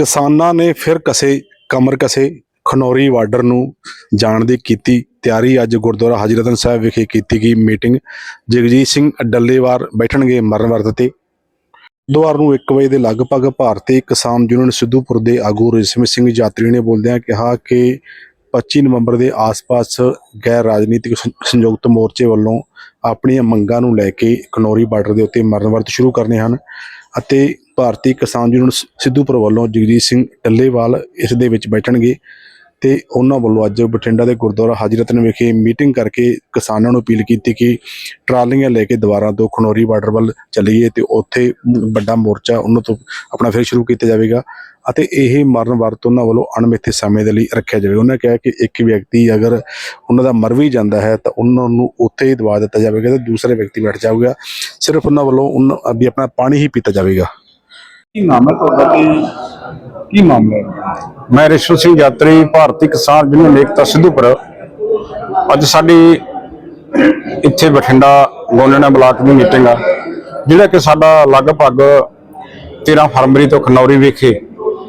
ਕਿਸਾਨਾਂ ਨੇ ਫਿਰ ਕਸੇ ਕਮਰ ਕਸੇ ਖਨੌਰੀ ਬਾਰਡਰ ਨੂੰ ਜਾਣ ਦੀ ਕੀਤੀ ਤਿਆਰੀ। ਅੱਜ ਗੁਰਦੁਆਰਾ ਹਾਜੀ ਰਤਨ ਸਾਹਿਬ ਵਿਖੇ ਕੀਤੀ ਗਈ ਮੀਟਿੰਗ। ਜਗਜੀਤ ਸਿੰਘ ਡੱਲੇਵਾਰ ਬੈਠਣਗੇ ਮਰਨ ਵਰਤ ਤੇ। ਬੁੱਧਵਾਰ ਨੂੰ 1 ਵਜੇ ਦੇ ਲਗਭਗ ਭਾਰਤੀ ਕਿਸਾਨ ਯੂਨੀਅਨ ਸਿੱਧੂਪੁਰ ਦੇ ਆਗੂ ਰਜਮੀ ਸਿੰਘ ਯਾਤਰੀ ਨੇ ਬੋਲਦਿਆਂ ਕਿਹਾ ਕਿ 25 ਨਵੰਬਰ ਦੇ ਆਸ-ਪਾਸ ਗੈਰ ਰਾਜਨੀਤਿਕ ਸੰਯੁਕਤ ਮੋਰਚੇ ਵੱਲੋਂ ਆਪਣੀਆਂ ਮੰਗਾਂ ਨੂੰ ਲੈ ਕੇ ਖਨੌਰੀ ਬਾਰਡਰ ਦੇ ਉੱਤੇ ਮਰਨ ਵਰਤ ਸ਼ੁਰੂ ਕਰਨੇ ਹਨ ਅਤੇ ਭਾਰਤੀ ਕਿਸਾਨ ਯੂਨੀਅਨ ਸਿੱਧੂਪੁਰ ਵੱਲੋਂ ਜਗਜੀਤ ਸਿੰਘ ਟੱਲੇਵਾਲ ਇਸ ਦੇ ਵਿੱਚ ਬੈਠਣਗੇ ਤੇ ਉਹਨਾਂ ਵੱਲੋਂ ਅੱਜ ਬਠਿੰਡਾ ਦੇ ਗੁਰਦੁਆਰਾ ਹਾਜ਼ਰਤਨ ਵਿਖੇ ਮੀਟਿੰਗ ਕਰਕੇ ਕਿਸਾਨਾਂ ਨੂੰ ਅਪੀਲ ਕੀਤੀ ਕਿ ਟਰਾਲੀਆਂ ਲੈ ਕੇ ਦੁਬਾਰਾ ਤੋਂ ਖਨੌਰੀ ਬਾਰਡਰ ਵੱਲ ਚੱਲੀਏ ਤੇ ਉੱਥੇ ਵੱਡਾ ਮੋਰਚਾ ਉਹਨਾਂ ਤੋਂ ਆਪਣਾ ਫਿਰ ਸ਼ੁਰੂ ਕੀਤਾ ਜਾਵੇਗਾ ਅਤੇ ਇਹ ਮਰਨ ਵਰਤ ਉਹਨਾਂ ਵੱਲੋਂ ਅਣਮਿੱਥੇ ਸਮੇਂ ਦੇ ਲਈ ਰੱਖਿਆ ਜਾਵੇ। ਉਹਨਾਂ ਕਿਹਾ ਕਿ ਇੱਕ ਵਿਅਕਤੀ ਅਗਰ ਉਹਨਾਂ ਦਾ ਮਰ ਵੀ ਜਾਂਦਾ ਹੈ ਤਾਂ ਉਹਨਾਂ ਨੂੰ ਉੱਥੇ ਹੀ ਦਵਾ ਦਿੱਤਾ ਜਾਵੇਗਾ ਤੇ ਦੂਸਰੇ ਵਿਅਕਤੀ ਬੈਠ ਜਾਊਗਾ ਸਿਰਫ ਉਹਨਾਂ ਵੱਲੋਂ ਉਹਨਾਂ ਵੀ ਆਪਣਾ ਪਾਣੀ ਹੀ ਪੀਤਾ ਜਾਵੇਗਾ। ਕੀ ਨਾਮ ਹੈ ਤੁਹਾਡਾ? ਤੇ ਕੀ ਮਾਮਲਾ ਹੈ? ਮੈਂ ਰਿਸ਼ਵ ਸਿੰਘ ਯਾਤਰੀ ਭਾਰਤੀ ਕਿਸਾਨ ਯੂਨੀਅਨ ਏਕਤਾ ਸਿੱਧੂਪੁਰ। ਅੱਜ ਸਾਡੀ ਇੱਥੇ ਬਠਿੰਡਾ ਗੋਨੇਣਾ ਬਲਾਕ ਦੀ ਮੀਟਿੰਗ ਆ ਜਿਹੜਾ ਕਿ ਸਾਡਾ ਲਗਭਗ 13 ਫਰਵਰੀ ਤੋਂ ਖਨੌਰੀ ਵਿਖੇ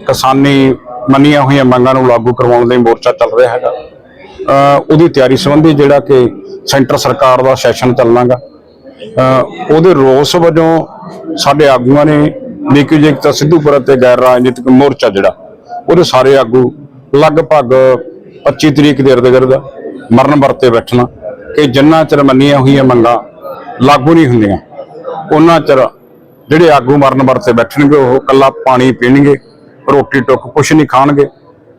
ਕਿਸਾਨੀ ਮੰਨੀਆਂ ਹੋਈਆਂ ਮੰਗਾਂ ਨੂੰ ਲਾਗੂ ਕਰਵਾਉਣ ਲਈ ਮੋਰਚਾ ਚੱਲ ਰਿਹਾ ਹੈਗਾ। ਉਹਦੀ ਤਿਆਰੀ ਸੰਬੰਧੀ ਜਿਹੜਾ ਕਿ ਸੈਂਟਰ ਸਰਕਾਰ ਦਾ ਸੈਸ਼ਨ ਚੱਲਣਾਗਾ। ਅ, ਉਹਦੇ ਰੋਸ ਵਜੋਂ ਸਾਡੇ ਆਗੂਆਂ ਨੇ ਨੀਕੀ ਜਗਤਾ ਸਿੱਧੂਪੁਰ ਅਤੇ ਗੈਰ ਰਾਜਨੀਤਿਕ ਮੋਰਚਾ ਜਿਹੜਾ ਉਹਦੇ ਸਾਰੇ ਆਗੂ ਲਗਭਗ 25 ਤਰੀਕ ਦੇ ਇਰਦ-ਗਿਰਦ ਮਰਨ ਵਰਤੇ ਬੈਠਣਾ। ਕਿ ਜਿੰਨਾ ਚਿਰ ਮੰਨੀਆਂ ਹੋਈਆਂ ਮੰਗਾਂ ਲਾਗੂ ਨਹੀਂ ਹੁੰਦੀਆਂ ਉਹਨਾਂ ਚਿਰ ਜਿਹੜੇ ਆਗੂ ਮਰਨ ਵਰਤੇ ਬੈਠਣਗੇ ਉਹ ਕੱਲਾ ਪਾਣੀ ਪੀਣਗੇ ਰੋਟੀ ਟੁੱਕ ਕੁਛ ਨਹੀਂ ਖਾਣਗੇ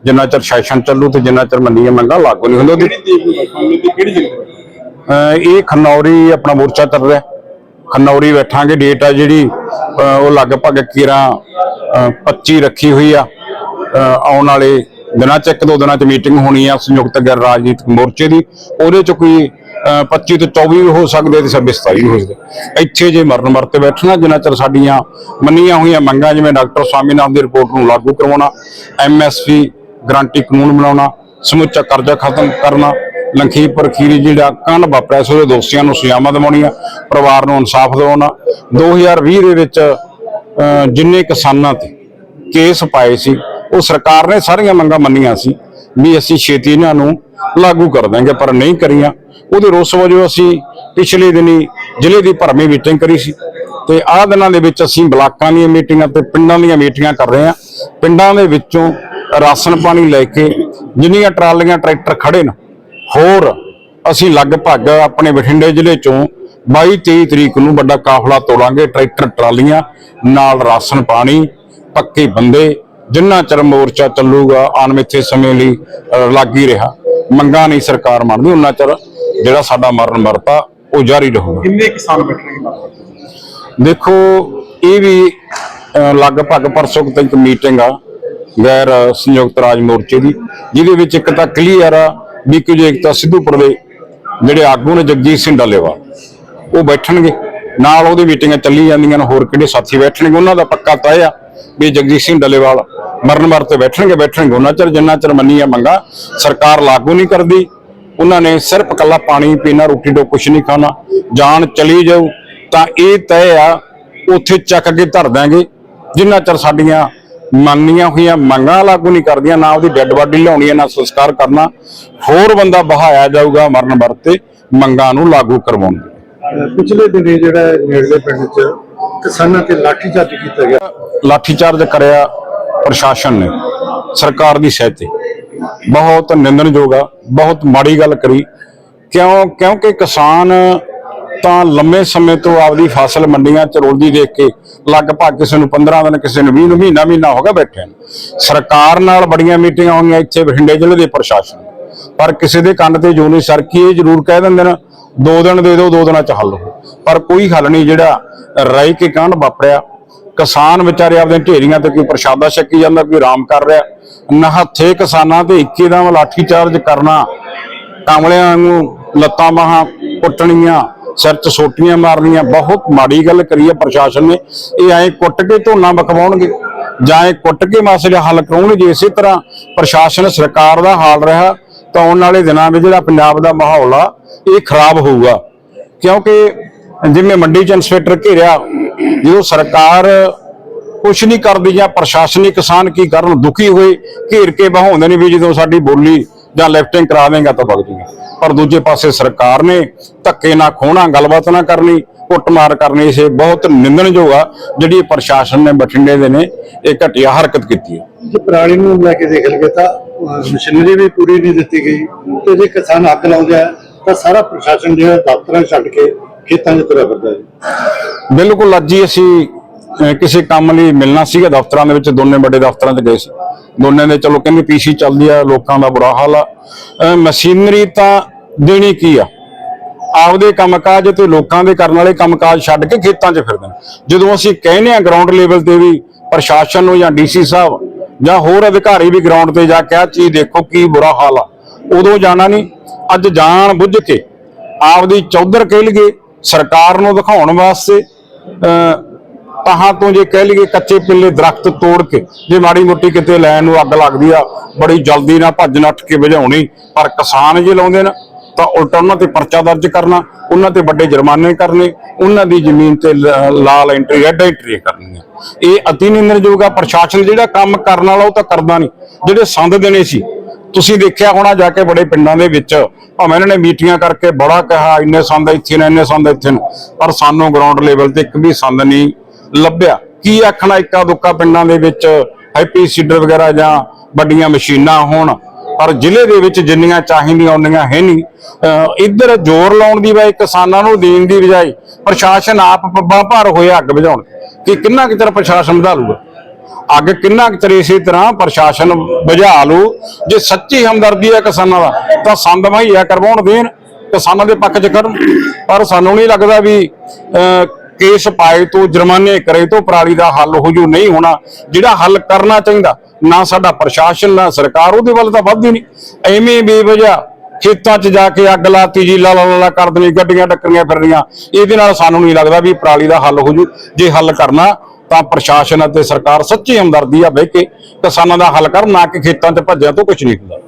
ਜਿੰਨਾ ਚਿਰ ਸੈਸ਼ਨ ਚੱਲੂ ਤੇ ਜਿੰਨਾ ਚਿਰ ਮੰਨੀਆਂ ਮੰਗਾਂ ਲਾਗੂ ਨਹੀਂ ਹੁੰਦੀਆਂ। ਕਿਹੜੀ ਤੇ ਇਹ ਖਨੌਰੀ ਆਪਣਾ ਮੋਰਚਾ ਚੱਲ ਰਿਹਾ। ਖਨੌਰੀ ਬੈਠਾਂਗੇ ਡੇਟ ਆ ਜਿਹੜੀ ਉਹ ਲਗਭਗ 11 ਅਹ 25 ਰੱਖੀ ਹੋਈ ਆ। ਆਉਣ ਵਾਲੇ ਦਿਨਾਂ ਚ, ਇੱਕ ਦੋ ਦਿਨਾਂ ਚ ਮੀਟਿੰਗ ਹੋਣੀ ਆ ਸੰਯੁਕਤ ਗੈਰ ਰਾਜਨੀਤਿਕ ਮੋਰਚੇ ਦੀ। ਉਹਦੇ ਚ ਕੋਈ, ਅਹ 25 ਤੋਂ 24 ਵੀ ਹੋ ਸਕਦੇ ਤੇ 26 27 ਵੀ ਹੋ ਸਕਦੇ ਇੱਥੇ ਜੇ ਮਰਨ ਮਰਤੇ ਬੈਠਣਾ, ਜਿੰਨਾ ਚਿਰ ਸਾਡੀਆਂ ਮੰਨੀਆਂ ਹੋਈਆਂ ਮੰਗਾਂ, ਜਿਵੇਂ ਡਾਕਟਰ ਸਵਾਮੀਨਾਥਨ ਦੀ ਰਿਪੋਰਟ ਨੂੰ ਲਾਗੂ ਕਰਵਾਉਣਾ ਐਮਐਸਪੀ ਗਰੰਟੀ ਕਾਨੂੰਨ ਬਣਾਉਣਾ, ਸਮੁੱਚਾ ਕਰਜ਼ਾ ਖਤਮ ਕਰਨਾ ਲੰਖੀਪੁਰ ਖੀਰੀ ਜਿਹੜਾ ਕੰਨ ਵਾਪਰਿਆ ਸੀ, ਉਹਦੇ ਦੋਸ਼ੀਆਂ ਨੂੰ ਸਜ਼ਾਵਾਂ ਦਿਵਾਉਣੀਆਂ ਪਰਿਵਾਰ ਨੂੰ ਇਨਸਾਫ ਦਿਵਾਉਣਾ। 2020 ਦੇ ਵਿੱਚ ਜਿੰਨੇ ਕਿਸਾਨਾਂ ਤੇ ਕੇਸ ਪਾਏ ਸੀ, ਉਹ ਸਰਕਾਰ ਨੇ ਸਾਰੀਆਂ ਮੰਗਾਂ ਮੰਨੀਆਂ ਸੀ ਵੀ ਅਸੀਂ ਛੇਤੀ ਇਹਨਾਂ ਨੂੰ ਲਾਗੂ ਕਰ ਦਾਂਗੇ ਪਰ ਨਹੀਂ ਕਰੀਆਂ। ਉਹਦੇ ਰੋਸ ਵਜੋਂ ਅਸੀਂ ਪਿਛਲੇ ਦਿਨੀ ਜ਼ਿਲ੍ਹੇ ਦੀ ਭਰਮੀ ਮੀਟਿੰਗ ਕਰੀ ਸੀ ਤੇ ਆਹ ਦਿਨਾਂ ਦੇ ਵਿੱਚ ਅਸੀਂ ਬਲਾਕਾਂ ਦੀਆਂ ਮੀਟਿੰਗਾਂ ਤੇ ਪਿੰਡਾਂ ਦੀਆਂ ਮੀਟਿੰਗਾਂ ਕਰ ਰਹੇ ਹਾਂ। ਪਿੰਡਾਂ ਦੇ ਵਿੱਚੋਂ ਰਾਸ਼ਨ ਪਾਣੀ ਲੈ ਕੇ ਜਿੰਨੀਆਂ ਟਰਾਲੀਆਂ, ਟਰੈਕਟਰ ਖੜੇ ਨੇ ਹੋਰ ਅਸੀਂ ਲਗਭਗ ਆਪਣੇ ਬਠਿੰਡੇ ਜ਼ਿਲ੍ਹੇ ਚੋਂ 22 23 ਤਰੀਕ ਨੂੰ ਵੱਡਾ ਕਾਫਲਾ ਤੋੜਾਂਗੇ ਟਰੈਕਟਰ ਟਰਾਲੀਆਂ ਨਾਲ ਰਾਸ਼ਨ ਪਾਣੀ ਪੱਕੇ ਬੰਦੇ ਜਿੰਨਾ ਚਿਰ ਮੋਰਚਾ ਚੱਲੂਗਾ ਅਣਮਿੱਥੇ ਸਮੇਂ ਲਈ ਲੱਗ ਹੀ ਰਿਹਾ। ਮੰਗਾਂ ਨਹੀਂ ਸਰਕਾਰ ਮੰਨਦੀ ਉਹਨਾਂ ਚਿਰ ਜਿਹੜਾ ਸਾਡਾ ਮਰਨ ਮਰਤਾ ਉਹ ਜਾਰੀ ਰਹੂਗਾ। ਕਿੰਨੇ ਕਿਸਾਨ ਬੈਠਣਗੇ? ਦੇਖੋ ਇਹ ਵੀ ਲਗਭਗ ਪਰਸੋਂ ਤੱਕ ਮੀਟਿੰਗ ਆ ਗੈਰ ਸੰਯੁਕਤ ਰਾਜ ਮੋਰਚੇ ਦੀ ਜਿਹਦੇ ਵਿੱਚ ਇੱਕ ਤਾਂ ਕਲੀਅਰ ਆ ਬੀਕੂ ਕੁਝ ਏਕਤਾ ਸਿੱਧੂਪੁਰ ਦੇ ਜਿਹੜੇ ਆਗੂ ਨੇ ਜਗਜੀਤ ਸਿੰਘ ਡੱਲੇਵਾਲ, ਉਹ ਬੈਠਣਗੇ। ਨਾਲ ਉਹਦੀ ਮੀਟਿੰਗਾਂ ਚੱਲੀ ਜਾਂਦੀਆਂ ਨੇ, ਹੋਰ ਕਿਹੜੇ ਸਾਥੀ ਬੈਠਣਗੇ, ਉਹਨਾਂ ਦਾ ਪੱਕਾ ਤੈਅ ਆ ਵੀ ਜਗਜੀਤ ਸਿੰਘ ਡੱਲੇਵਾਲ ਮਰਨ ਮਰਤੇ ਬੈਠਣਗੇ ਬੈਠਣਗੇ। ਉਹਨਾਂ ਚਿਰ ਜਿੰਨਾ ਚਿਰ ਮੰਨੀਆਂ ਮੰਗਾ, ਸਰਕਾਰ ਲਾਗੂ ਨਹੀਂ ਕਰਦੀ। ਉਹਨਾਂ ਨੇ ਸਿਰਫ ਕੱਲਾ ਪਾਣੀ ਪੀਣਾ, ਰੋਟੀ ਟੋ ਕੁਛ ਨਹੀਂ ਖਾਣਾ। ਜਾਨ ਚਲੀ ਜਾਊ, ਤਾਂ ਇਹ ਤੈਅ ਆ, ਉੱਥੇ ਚੱਕ ਕੇ ਧਰ ਦਾਂਗੇ ਜਿੰਨਾ ਚਿਰ ਸਾਡੀਆਂ ਮੰਨੀਆਂ ਹੋਈਆਂ ਮੰਗਾਂ ਲਾਗੂ ਨਹੀਂ ਕਰਦੀਆਂ ਨਾ ਉਹਦੀ ਡੈੱਡ ਬਾਡੀ ਲਿਆਉਣੀ ਹੈ ਨਾ ਸੰਸਕਾਰ ਕਰਨਾ ਹੋਰ ਬੰਦਾ ਬਹਾਇਆ ਜਾਊਗਾ ਮਰਨ ਵਰਤੇ ਮੰਗਾਂ ਨੂੰ ਲਾਗੂ ਕਰਵਾਉਣ ਦੀ ਪਿਛਲੇ ਦਿਨੇ ਜਿਹੜਾ ਨੇੜਲੇ ਪਿੰਡ 'ਚ ਕਿਸਾਨਾਂ ਤੇ ਲਾਠੀਚਾਰਜ ਕੀਤਾ ਗਿਆ। ਲਾਠੀਚਾਰਜ ਕਰਿਆ ਪ੍ਰਸ਼ਾਸਨ ਨੇ ਸਰਕਾਰ ਦੀ ਸਹਿ ਤੇ। ਬਹੁਤ ਨਿੰਦਣਯੋਗ ਆ ਬਹੁਤ ਮਾੜੀ ਗੱਲ ਕਰੀ। ਕਿਉਂ ਕਿਉਂਕਿ ਕਿਸਾਨ ਤਾਂ ਲੰਮੇ ਸਮੇਂ ਤੋਂ ਆਪਦੀ ਫਸਲ ਮੰਡੀਆਂ ਚ ਰੋਲਦੀ ਦੇਖ ਕੇ ਲਗਭਗ ਕਿਸੇ ਨੂੰ 15 ਦਿਨ, ਕਿਸੇ ਨੂੰ 20 ਨੂੰ ਮਹੀਨਾ ਮਹੀਨਾ ਹੋ ਗਿਆ ਬੈਠੇ ਨੂੰ। ਸਰਕਾਰ ਨਾਲ ਬੜੀਆਂ ਮੀਟਿੰਗਾਂ ਹੋਈਆਂ ਇੱਥੇ ਬਠਿੰਡੇ ਜ਼ਿਲ੍ਹੇ ਦੇ ਪ੍ਰਸ਼ਾਸਨ ਪਰ ਕਿਸੇ ਦੇ ਕੰਨ ਤੇ ਜੋ ਨਹੀਂ ਸਰਕੀ ਇਹ ਜ਼ਰੂਰ ਕਹਿ ਦਿੰਦੇ ਨੇ, ਦੋ ਦਿਨ ਦੇ ਦਿਓ, ਦੋ ਦਿਨਾਂ ਚ ਹੱਲ ਹੋ। ਪਰ ਕੋਈ ਹੱਲ ਨਹੀਂ ਜਿਹੜਾ ਰਾਈ ਕੇ ਕਾਂਡ ਵਾਪਰਿਆ। ਕਿਸਾਨ ਵਿਚਾਰੇ ਆਪਦੇ ਢੇਰੀਆਂ ਤੇ ਕੋਈ ਪ੍ਰਸ਼ਾਦਾ ਛਕੀ ਜਾਂਦਾ, ਕੋਈ ਆਰਾਮ ਕਰ ਰਿਹਾ। ਨਹੱਥੇ ਕਿਸਾਨਾਂ ਤੇ ਇੱਕੇ ਦਾ ਲਾਠੀ ਚਾਰਜ ਕਰਨਾ, ਕਾਮਲਿਆਂ ਨੂੰ ਲੱਤਾਂ ਬਾਹਾਂ ਕੁੱਟਣੀਆਂ ਸਿਰ 'ਚ ਸੋਟੀਆਂ ਮਾਰਨੀਆਂ, ਬਹੁਤ ਮਾੜੀ ਗੱਲ ਕਰੀ ਹੈ ਪ੍ਰਸ਼ਾਸਨ ਨੇ। ਇਹ ਐਂ ਕੁੱਟ ਕੇ ਧੋਣਾ ਬਖਵਾਉਣਗੇ ਜਾਂ ਇਹ ਕੁੱਟ ਕੇ ਮਸਲੇ ਹੱਲ ਕਰਾਉਣਗੇ, ਇਸੇ ਤਰ੍ਹਾਂ ਪ੍ਰਸ਼ਾਸਨ ਸਰਕਾਰ ਦਾ ਹਾਲ ਰਿਹਾ, ਤਾਂ ਆਉਣ ਵਾਲੇ ਦਿਨਾਂ ਵਿੱਚ ਜਿਹੜਾ ਪੰਜਾਬ ਦਾ ਮਾਹੌਲ ਆ, ਇਹ ਖਰਾਬ ਹੋਊਗਾ। ਕਿਉਂਕਿ ਜਿਵੇਂ ਮੰਡੀ 'ਚ ਇਨਸਪੈਕਟਰ ਘੇਰਿਆ, ਜਦੋਂ ਸਰਕਾਰ ਕੁਛ ਨਹੀਂ ਜਾਂ ਪ੍ਰਸ਼ਾਸਨਿਕ ਕਿਸਾਨ ਕੀ ਕਰਨ, ਦੁਖੀ ਹੋਏ, ਘੇਰ ਕੇ ਬਹਾਉਂਦੇ ਨੇ ਵੀ ਜਦੋਂ ਸਾਡੀ ਬੋਲੀ ਜਾਂ ਲਿਫਟਿੰਗ ਕਰਾ ਦੇਗਾ ਤਾਂ ਵਗ ਜੂਗਾ। ਪਰ ਦੂਜੇ ਪਾਸੇ ਸਰਕਾਰ ਨੇ ਧੱਕੇ ਨਾ ਖੋਣਾ ਗੱਲਬਾਤ ਨਾ ਕਰਨੀ ਕੁੱਟਮਾਰ ਕਰਨੀ ਇਸੇ ਬਹੁਤ ਨਿੰਦਣਯੋਗ ਆ ਜਿਹੜੀ ਪ੍ਰਸ਼ਾਸਨ ਨੇ ਬਠਿੰਡੇ ਦੇ ਨੇ ਇਹ ਘਟੀਆ ਹਰਕਤ ਕੀਤੀ ਹੈ। ਜੇ ਪਰਾਲੀ ਨੂੰ ਲੈ ਕੇ ਦੇਖ ਲਈਏ ਤਾਂ ਮਸ਼ੀਨਰੀ ਵੀ ਪੂਰੀ ਨਹੀਂ ਦਿੱਤੀ ਗਈ। ਤੇ ਜੇ ਕਿਸਾਨ ਅੱਗ ਲਾਉਂਦੇ ਆ ਤਾਂ ਸਾਰਾ ਪ੍ਰਸ਼ਾਸਨ ਜਿਹੜਾ ਦਫ਼ਤਰਾਂ ਛੱਡ ਕੇ ਖੇਤਾਂ 'ਚ ਤੁਰਿਆ ਫਿਰਦਾ ਜੀ। ਬਿਲਕੁਲ ਅੱਜ ਹੀ ਅਸੀਂ ਕਿਸੇ ਕੰਮ ਲਈ ਮਿਲਣਾ ਸੀਗਾ ਦਫ਼ਤਰਾਂ ਦੇ ਵਿੱਚ, ਦੋਨੇ ਵੱਡੇ ਦਫ਼ਤਰਾਂ 'ਚ ਗਏ ਸੀ। ਦੋਨੇ ਦੇ ਚਲੋ ਕਹਿੰਦੇ ਪੀਸੀ ਚੱਲਦੀ ਆ, ਲੋਕਾਂ ਦਾ ਬੁਰਾ ਹਾਲ ਆ। ਮਸ਼ੀਨਰੀ ਤਾਂ ਦੇਣੀ ਕੀ ਆ? ਆਪਦੇ ਕੰਮਕਾਜ ਤੇ ਲੋਕਾਂ ਦੇ ਕਰਨ ਵਾਲੇ ਕੰਮਕਾਜ ਛੱਡ ਕੇ ਖੇਤਾਂ 'ਚ ਫਿਰਦੇ ਨੇ। ਜਦੋਂ ਅਸੀਂ ਕਹਿੰਦੇ ਆ ਗਰਾਊਂਡ ਲੈਵਲ ਤੇ ਵੀ ਪ੍ਰਸ਼ਾਸਨ ਨੂੰ ਜਾਂ ਡੀਸੀ ਸਾਹਿਬ ਜਾਂ ਹੋਰ ਅਧਿਕਾਰੀ ਵੀ ਗਰਾਊਂਡ ਤੇ ਜਾ ਕੇ ਆ ਚੀਜ਼ ਦੇਖੋ ਕੀ ਬੁਰਾ ਹਾਲ ਆ। ਉਦੋਂ ਜਾਣਾ ਨਹੀਂ। ਅੱਜ ਜਾਣ ਬੁੱਝ ਕੇ ਆਪਦੀ ਚੌਧਰ ਕਹਿ ਲਈਏ, ਸਰਕਾਰ ਨੂੰ ਦਿਖਾਉਣ ਵਾਸਤੇ ਤਾਹਾਂ ਤੋਂ ਜੇ ਕਹਿ ਲਈਏ ਕੱਚੇ ਪਿੱਲੇ ਦਰਖਤ ਤੋੜ ਕੇ, ਜੇ ਮਾੜੀ ਮੋਟੀ ਕਿਤੇ ਲੈਣ ਨੂੰ ਅੱਗ ਲੱਗਦੀ ਆ, ਬੜੀ ਜਲਦੀ ਨਾਲ ਭੱਜ ਨੱਠ ਕੇ ਬੁਝਾਉਣੀ ਪਰ ਕਿਸਾਨ ਜੇ ਲਾਉਂਦੇ ਨੇ, ਤਾਂ ਉਲਟਾ ਉਹਨਾਂ ਤੇ ਪਰਚਾ ਦਰਜ ਕਰਨਾ, ਉਹਨਾਂ ਤੇ ਵੱਡੇ ਜੁਰਮਾਨੇ ਕਰਨੇ, ਉਹਨਾਂ ਦੀ ਜ਼ਮੀਨ ਤੇ ਲਾਲ ਐਂਟਰੀ ਰੈੱਡ ਐਂਟਰੀ ਕਰਨੀਆਂ। ਇਹ ਅਤੀ ਨਿੰਦਣਯੋਗ ਆ, ਪ੍ਰਸ਼ਾਸਨ ਜਿਹੜਾ ਕੰਮ ਕਰਨ ਵਾਲਾ ਉਹ ਤਾਂ ਕਰਦਾ ਨਹੀਂ। ਜਿਹੜੇ ਸੰਦ ਦੇਣੇ ਸੀ, ਤੁਸੀਂ ਦੇਖਿਆ ਹੋਣਾ ਜਾ ਕੇ ਬੜੇ ਪਿੰਡਾਂ ਦੇ ਵਿੱਚ, ਭਾਵੇਂ ਇਹਨਾਂ ਨੇ ਮੀਟਿੰਗਾਂ ਕਰਕੇ ਬੜਾ ਕਿਹਾ, ਇੰਨੇ ਸੰਦ ਇੱਥੇ ਨੇ, ਇੰਨੇ ਸੰਦ ਇੱਥੇ ਨੇ, ਪਰ ਸਾਨੂੰ ਗਰਾਊਂਡ ਲੈਵਲ ਤੇ ਇੱਕ ਵੀ ਸੰਦ ਨਹੀਂ ਲੱਭਿਆ? ਕੀ ਆਖਣਾ ਇੱਕਾ ਦੁੱਕਾ ਪਿੰਡਾਂ ਦੇ ਵਿੱਚ ਹੈਪੀ ਸੀਡਰ ਵਗੈਰਾ ਜਾਂ ਵੱਡੀਆਂ ਮਸ਼ੀਨਾਂ ਹੋਣ? ਪਰ ਜ਼ਿਲ੍ਹੇ ਦੇ ਵਿੱਚ ਜਿੰਨੀਆਂ ਚਾਹੀਦੀਆਂ ਉਹਨੀਆਂ ਹੈ ਨਹੀਂ। ਇੱਧਰ ਜ਼ੋਰ ਲਾਉਣ ਦੀ ਬਜਾਏ ਕਿਸਾਨਾਂ ਨੂੰ ਦੇਣ ਦੀ ਬਜਾਏ ਪ੍ਰਸ਼ਾਸਨ ਆਪ ਪੱਬਾਂ ਭਾਰ ਹੋਏ ਅੱਗ ਬੁਝਾਉਣ। ਕਿ ਕਿੰਨਾ ਕੁ ਚਿਰ ਪ੍ਰਸ਼ਾਸਨ ਵਧਾ ਲੂਗਾ ਅੱਗ ਕਿੰਨਾ ਕੁ ਚਿਰ ਇਸੇ ਤਰ੍ਹਾਂ ਪ੍ਰਸ਼ਾਸਨ ਬੁਝਾ ਲੂ? ਜੇ ਸੱਚੀ ਹਮਦਰਦੀ ਹੈ ਕਿਸਾਨਾਂ ਦਾ ਤਾਂ ਸੰਦ ਮੁਹੱਈਆ ਕਰਵਾਉਣ ਦੇਣ ਕਿਸਾਨਾਂ ਦੇ ਪੱਖ 'ਚ ਕਰਨ। ਪਰ ਸਾਨੂੰ ਨਹੀਂ ਲੱਗਦਾ ਵੀ ਅਹ, ਕੇਸ ਪਾਏ ਤੋਂ, ਜੁਰਮਾਨੇ ਕਰੇ ਤੋਂ ਪਰਾਲੀ ਦਾ ਹੱਲ ਹੋ ਜੂ, ਨਹੀਂ ਹੋਣਾ, ਜਿਹੜਾ ਹੱਲ ਕਰਨਾ ਚਾਹੀਦਾ, ਨਾ ਸਾਡਾ ਪ੍ਰਸ਼ਾਸਨ, ਨਾ ਸਰਕਾਰ, ਉਹਦੇ ਵੱਲ ਤਾਂ ਵੱਧਦੀ ਨਹੀਂ। ਐਵੇਂ ਬੇਵਜਾ ਖੇਤਾਂ 'ਚ ਜਾ ਕੇ ਅੱਗ ਲਾਤੀ ਜੀ ਲਾ ਲਾ ਲਾ ਲਾ ਕਰ ਦੇਣੀ, ਗੱਡੀਆਂ ਟੱਕਰੀਆਂ ਫਿਰ ਇਹਦੇ ਨਾਲ ਸਾਨੂੰ ਨਹੀਂ ਲੱਗਦਾ ਵੀ ਪਰਾਲੀ ਦਾ ਹੱਲ ਹੋ ਜੂ। ਜੇ ਹੱਲ ਕਰਨਾ, ਤਾਂ ਪ੍ਰਸ਼ਾਸਨ ਅਤੇ ਸਰਕਾਰ ਸੱਚੀ ਹਮਦਰਦੀ ਆ ਬਹਿ ਕੇ ਕਿਸਾਨਾਂ ਦਾ ਹੱਲ ਕਰਨ, ਨਾ ਕਿ ਖੇਤਾਂ 'ਚ ਭੱਜਿਆ ਤੋਂ ਕੁਝ ਨਹੀਂ ਹੁੰਦਾ।